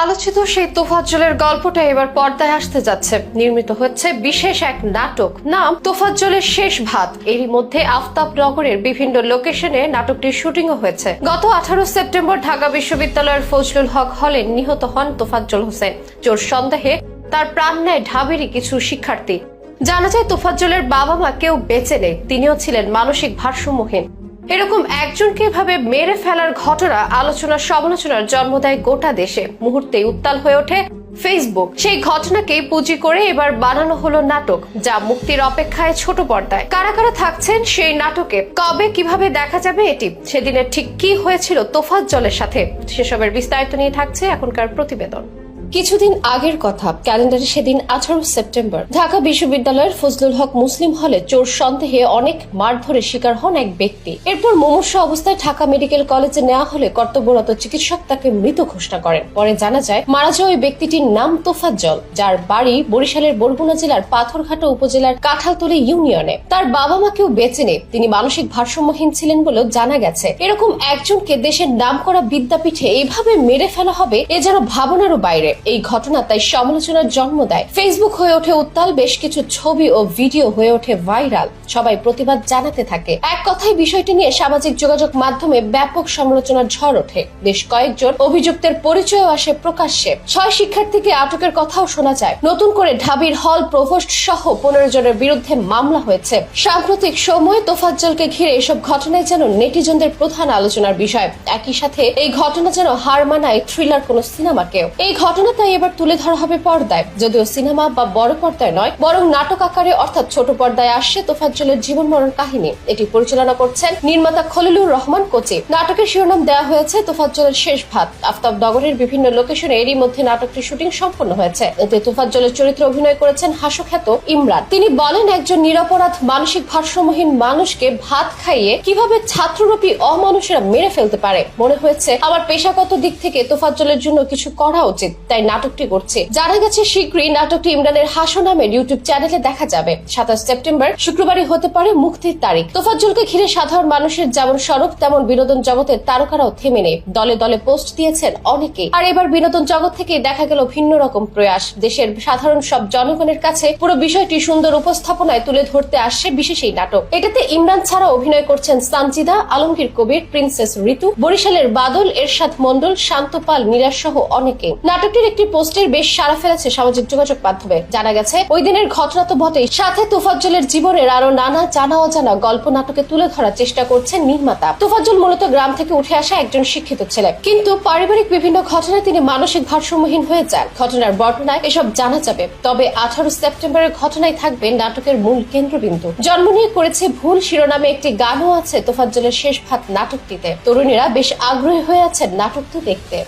আলোচিত সেই তোফাজ্জলের গল্পটা এবার পর্দায় আসতে যাচ্ছে। নির্মিত হচ্ছে বিশেষ এক নাটক। নাম তোফাজ্জলের শেষ ভাত। এরই মধ্যে আফতাবনগরের বিভিন্ন লোকেশনে নাটকটির শুটিংও হয়েছে। গত আঠারো সেপ্টেম্বর ঢাকা বিশ্ববিদ্যালয়ের ফজলুল হক হলে নিহত হন তোফাজ্জল হোসেন। চোর সন্দেহে তার প্রাণ নেয় ঢাবিরই কিছু শিক্ষার্থী। জানা যায়, তোফাজ্জলের বাবা মা কেউ বেঁচে নেই। তিনিও ছিলেন মানসিক ভারসাম্যহীন। এরকম একজনকে এভাবে মেরে ফেলার ঘটনা আলোচনা সমালোচনার জন্ম দেয় গোটা দেশে। মুহূর্তেই উত্তাল হয়ে ওঠে ফেসবুক সেই ঘটনাকে পুঁজি করে এবার বানানো হলো নাটক, যা মুক্তির অপেক্ষায় ছোট পর্দায়। কারা কারা থাকছেন সেই নাটকে? কবে কীভাবে দেখা যাবে এটি? সেদিনের ঠিক কি হয়েছিল তোফাত জলের সাথে? সেসবের বিস্তারিত নিয়ে থাকছে এখনকার প্রতিবেদন। কিছুদিন আগের কথা, ক্যালেন্ডারে সেদিন আঠারো সেপ্টেম্বর। ঢাকা বিশ্ববিদ্যালয়ের ফজলুল হক মুসলিম হলে চোর সন্দেহে অনেক মারধরের শিকার হন এক ব্যক্তি। এরপর মুমূর্ষ অবস্থায় ঢাকা মেডিকেল কলেজে নেওয়া হলে কর্তব্যরত চিকিৎসক তাকে মৃত ঘোষণা করেন। পরে জানা যায়, মারা যাওয়া ওই ব্যক্তিটির নাম তোফাজ্জল, যার বাড়ি বরিশালের বরগুনা জেলার পাথরঘাটা উপজেলার কাঁঠালতলী ইউনিয়নে। তার বাবা মাকেও বেঁচে নেই। তিনি মানসিক ভারসাম্যহীন ছিলেন বলেও জানা গেছে। এরকম একজনকে দেশের নাম করা বিদ্যাপীঠে এইভাবে মেরে ফেলা হবে, এ যেন ভাবনারও বাইরে। এই ঘটনা তাই সমালোচনার জন্ম দেয়। ফেসবুক হয়ে ওঠে উত্তাল, বেশ কিছু ছবি ও ভিডিও হয়ে ওঠে ভাইরাল। সবাই প্রতিবাদ জানাতে থাকে। এক কথায় বিষয়টি নিয়ে সামাজিক যোগাযোগ মাধ্যমে ব্যাপক সমালোচনার ঝড় ওঠে। বেশ কয়েকজন অভিযুক্তের পরিচয় আসে প্রকাশ্যে। ছয় শিক্ষার্থীকে আটকের কথাও শোনা যায়। নতুন করে ঢাবির হল প্রভোস্ট সহ পনেরো জনের বিরুদ্ধে মামলা হয়েছে। সাম্প্রতিক সময় তোফাজ্জলকে ঘিরে এসব ঘটনায় যেন নেটিজনদের প্রধান আলোচনার বিষয়। একই সাথে এই ঘটনা যেন হার মানায় থ্রিলার কোন সিনেমাকেও। এই ঘটনা তাই এবার তুলে ধরা হবে পর্দায়। যদিও সিনেমা বা বড় পর্দায় নয়, বরং নাটক আকারে, অর্থাৎ ছোট পর্দায় আসছে তোফাজ্জলের জীবন মরণ কাহিনী। এটি পরিচালনা করছেন নির্মাতা খলিলুর রহমান কোচি। নাটকের শিরোনাম দেওয়া হয়েছে তোফাজ্জলের শেষ ভাত আফতাব নগরের বিভিন্ন লোকেশনে এরই মধ্যে নাটকটির শুটিং সম্পন্ন হয়েছে। এতে তোফাজ্জলের চরিত্রে অভিনয় করেছেন হাসখ্যাত ইমরান। তিনি বলেন, একজন নিরপরাধ, মানসিক ভারসাম্যহীন মানুষকে ভাত খাইয়ে কীভাবে ছাত্ররূপী অমানুষেরা মেরে ফেলতে পারে? মনে হয়েছে, আমার পেশাগত দিক থেকে তোফাজ্জলের জন্য কিছু করা উচিত। তাই নাটকটি করছে। জানা গেছে, শীঘ্রই নাটকটি ইমরানের হাসো নামের ইউটিউব চ্যানেলে দেখা যাবে। সাতাশ সেপ্টেম্বর শুক্রবারই হতে পারে মুক্তির তারিখ। তোফাজ্জলকে ঘিরে সাধারণ মানুষের যেমন স্বরূপ তেমন বিনোদন জগতের তারকারাও থেমে নেই। দলে দলে পোস্ট দিয়েছেন অনেকেই। আর এবার বিনোদন জগৎ থেকে দেখা গেল ভিন্ন রকম প্রয়াস। দেশের সাধারণ সব জনগণের কাছে পুরো বিষয়টি সুন্দর উপস্থাপনায় তুলে ধরতে আসছে বিশেষ এই নাটক। এটাতে ইমরান ছাড়া অভিনয় করছেন সানজিদা, আলমগীর কবির, প্রিন্সেস ঋতু, বরিশালের বাদল, এরশাদ মন্ডল শান্তপাল মিরাজ সহ অনেকে। নাটকটির একটি পোস্টের বেশ সাড়া ফেলেছে সামাজিক যোগাযোগ মাধ্যমে। জানা গেছে, ওই দিনের ঘটনা তো বটেই। সাথে তোফাজ্জলের জীবনের আরও নানা জানা অজানা গল্প নাটকে তুলে ধরার চেষ্টা করছেন নির্মাতা। তোফাজ্জল মূলত গ্রাম থেকে উঠে আসা একজন শিক্ষিত ছেলে। কিন্তু পারিবারিক বিভিন্ন ঘটনায় তিনি মানসিক ভারসাম্যহীন হয়ে যান। ঘটনার বর্ণনায় এসব জানা যাবে। তবে আঠারো সেপ্টেম্বরের ঘটনায় থাকবে নাটকের মূল কেন্দ্রবিন্দু। জন্ম নিয়ে করেছে ভুল শিরোনামে একটি গানও আছে তোফাজ্জলের শেষ ভাত নাটকটিতে। তরুণীরা বেশ আগ্রহী হয়ে আছেন নাটকটি দেখতে।